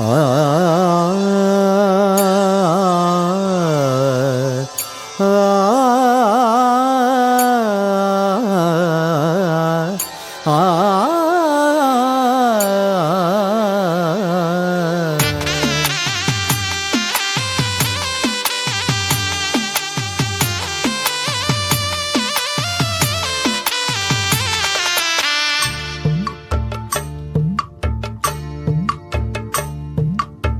아, 아, 아,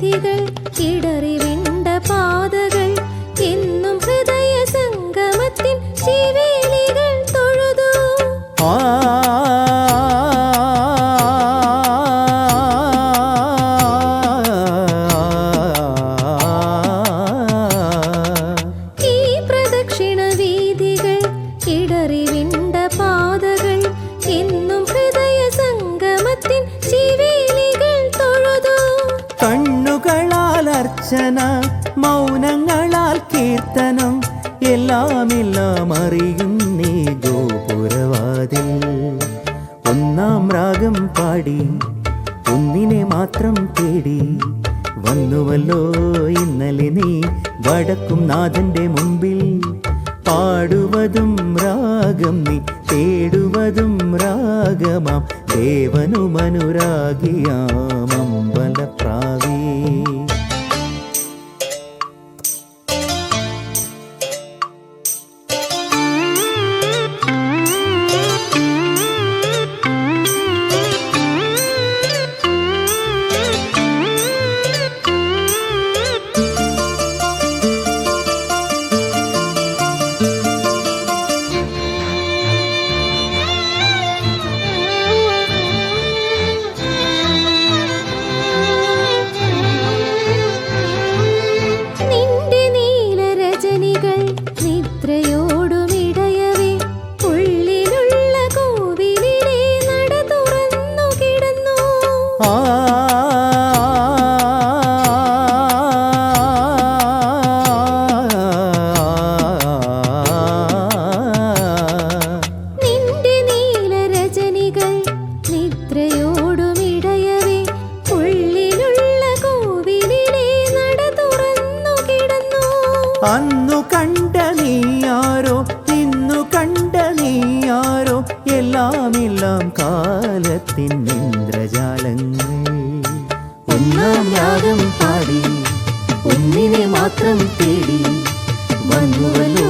செய்திகள் இடறிவே. മൗനങ്ങളാൽ കീർത്തനം എല്ലാം എല്ലാം അറിയും നീ ഗോപുരവാതിൽ. ഒന്നാം രാഗം പാടി ഒന്നിനെ മാത്രം തേടി. വന്നുവല്ലോ ഇന്നലെ നീ വടക്കും നാഥന്റെ മുമ്പിൽ. പാടുവതും രാഗം നീ തേടുവതും രാഗമാം. ദേവനും അന്നു കണ്ട നീയാരോ ഇന്നു കണ്ട നീയാരോ എല്ലാം എല്ലാം കാലത്തിൻ ഇന്ദ്രജാലങ്ങൾ ഒന്നാം രാഗം പാടി ഒന്നിനെ മാത്രം തേടി വന്നുവല്ലോ.